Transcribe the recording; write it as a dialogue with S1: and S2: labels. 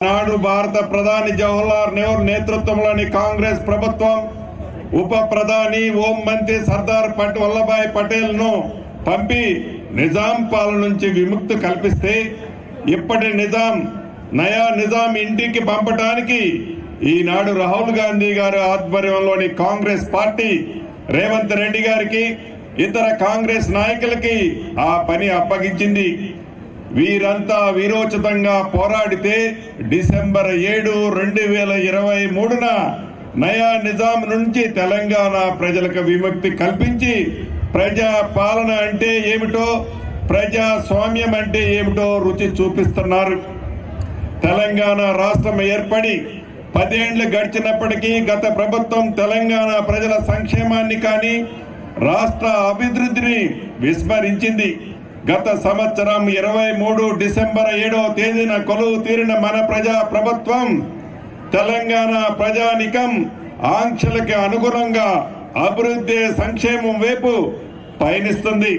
S1: నాడు భారత ప్రధాని జవహర్లాల్ నెహ్రూ నేతృత్వంలోని కాంగ్రెస్ ప్రభుత్వం ఉప ప్రధాని హోం మంత్రి సర్దార్ పట్ వల్లభాయ్ పటేల్ను పంపి నిజాం పాలన నుంచి విముక్తి కల్పిస్తే ఇప్పటి నిజాం నయా నిజాం ఇంటికి పంపటానికి ఈనాడు రాహుల్ గాంధీ గారి ఆధ్వర్యంలోని కాంగ్రెస్ పార్టీ రేవంత్ రెడ్డి గారికి ఇతర కాంగ్రెస్ నాయకులకి ఆ పని అప్పగించింది. వీరంతా వీరోచితంగా పోరాడితే డిసెంబర్ ఏడు రెండు వేల ఇరవై మూడున నయా నిజాం నుంచి తెలంగాణ ప్రజలకు విముక్తి కల్పించి ప్రజా పాలన అంటే ఏమిటో ప్రజాస్వామ్యం అంటే ఏమిటో రుచి చూపిస్తున్నారు. తెలంగాణ రాష్ట్రం ఏర్పడి పదేండ్లు గడిచినప్పటికీ గత ప్రభుత్వం తెలంగాణ ప్రజల సంక్షేమాన్ని కానీ రాష్ట్ర అభివృద్ధిని విస్మరించింది. గత సంవత్సరం ఇరవై మూడు డిసెంబర్ ఏడవ తేదీన కొలువు తీరిన మన ప్రజా ప్రభుత్వం తెలంగాణ ప్రజానికం ఆంక్షలకి అనుగుణంగా అభివృద్ధి సంక్షేమం వైపు పయనిస్తుంది.